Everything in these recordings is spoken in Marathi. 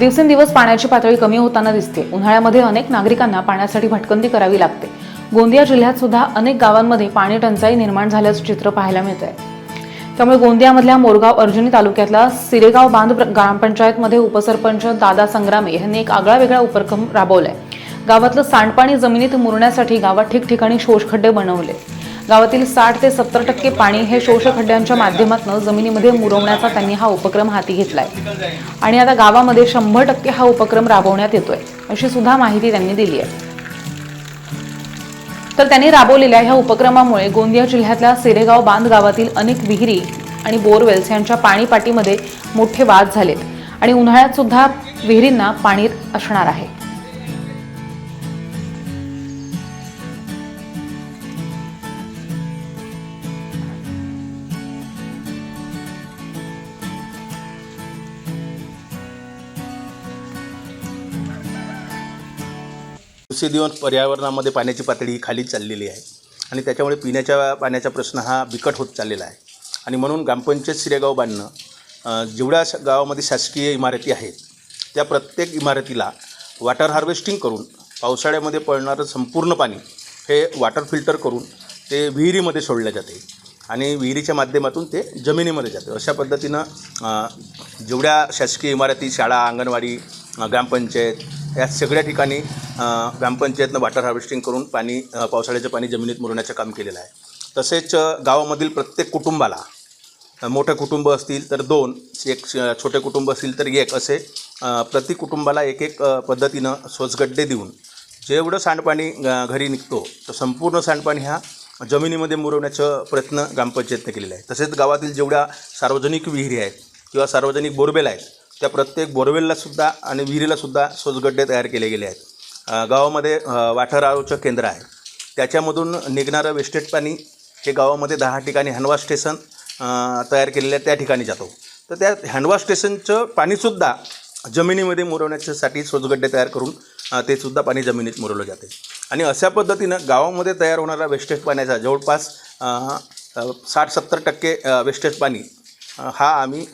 दिवसेंदिवस पाण्याची पातळी कमी होताना दिसते. उन्हाळ्यामध्ये अनेक नागरिकांना पाण्यासाठी भटकंती करावी लागते. गोंदिया जिल्ह्यात सुद्धा अनेक गावांमध्ये पाणी टंचाई निर्माण झाल्याचं चित्र पाहायला मिळत आहे त्यामुळे गोंदियामधल्या मोरगाव अर्जुनी तालुक्यातल्या सिरेगाव बांध ग्रामपंचायतमध्ये उपसरपंच दादा संग्रामे यांनी एक आगळा वेगळा उपक्रम राबवलाय. गावातलं सांडपाणी जमिनीत मुरण्यासाठी गावात ठिकठिकाणी शोषखड्डे बनवले. गावातील साठ ते सत्तर टक्के पाणी हे शोषखड्ड्यांच्या माध्यमातून जमिनीमध्ये मुरवण्याचा त्यांनी हा उपक्रम हाती घेतलाय. आणि आता गावामध्ये शंभर टक्के हा उपक्रम राबवण्यात येतोय अशी सुद्धा माहिती त्यांनी दिली आहे तर त्यांनी राबवलेल्या ह्या उपक्रमामुळे गोंदिया जिल्ह्यातल्या सेरेगाव बांध गावातील अनेक विहिरी आणि बोरवेल्स यांच्या पाणीपाटीमध्ये मोठे वाद झालेत. आणि उन्हाळ्यात सुद्धा विहिरींना पाणी असणार आहे. दिवसेदिवस पर्यावरणामध्ये पाण्याची पातळी ही खाली चाललेली आहे. आणि त्याच्यामुळे पिण्याच्या पाण्याचा प्रश्न हा बिकट होत चाललेला आहे. आणि म्हणून ग्रामपंचायत सिरेगाव बांधणं जेवढ्या गावामध्ये शासकीय इमारती आहेत त्या प्रत्येक इमारतीला वॉटर हार्वेस्टिंग करून पावसाळ्यामध्ये पडणारं संपूर्ण पाणी हे वॉटर फिल्टर करून ते विहिरीमध्ये सोडले जाते. आणि विहिरीच्या माध्यमातून ते जमिनीमध्ये जाते. अशा पद्धतीनं जेवढ्या शासकीय इमारती शाळा अंगणवाडी ग्रामपंचायत या सगळ्या ठिकाणी ग्रामपंचायतनं वॉटर हार्वेस्टिंग करून पाणी पावसाळ्याचं पाणी जमिनीत मुरवण्याचं काम केलेलं आहे. तसेच गावामधील प्रत्येक कुटुंबाला मोठे कुटुंब असतील तर दोन एक छोटे कुटुंब असतील तर एक असे प्रति कुटुंबाला एक एक पद्धतीनं स्वचगड्डे देऊन जेवढं सांडपाणी घरी निघतो तर संपूर्ण सांडपाणी ह्या जमिनीमध्ये मुरवण्याचा प्रयत्न ग्रामपंचायतने केलेला आहे. तसेच गावातील जेवढ्या सार्वजनिक विहिरी आहेत किंवा सार्वजनिक बोरबेल आहेत त्या प्रत्येक बोरवेललासुद्धा आणि विहिरीलासुद्धा सोजगड्डे तयार केले गेले आहेत. गावामध्ये अ, आरोचं केंद्र आहे. त्याच्यामधून निघणारं वेस्टेज पाणी हे गावामध्ये दहा ठिकाणी हँडवॉश स्टेशन तयार केलेलं आहे त्या ठिकाणी जातो. तर त्या हँडवॉश स्टेशनचं पाणीसुद्धा जमिनीमध्ये मुरवण्याच्यासाठी सोजगड्डे तयार करून ते सुद्धा पाणी जमिनीत मुरवलं जाते. आणि अशा पद्धतीनं गावामध्ये तयार होणारा वेस्टेज पाण्याचा जवळपास साठ सत्तर टक्के वेस्टेज पाणी हा आम्ही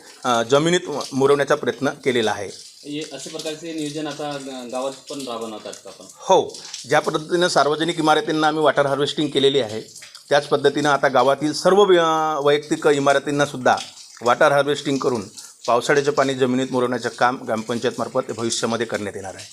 जमिनीत मुरवण्याचा प्रयत्न केलेला आहे. हे अशा प्रकारचे नियोजन आता गावात पण राबवणार आपण? हो ज्या पद्धतीनं सार्वजनिक इमारतींना आम्ही वॉटर हार्वेस्टिंग केलेली आहे त्याच पद्धतीनं आता गावातील सर्व वैयक्तिक इमारतींना सुद्धा वॉटर हार्वेस्टिंग करून पावसाळ्याचं पाणी जमिनीत मुरवण्याचं काम ग्रामपंचायतमार्फत भविष्यामध्ये करण्यात येणार आहे.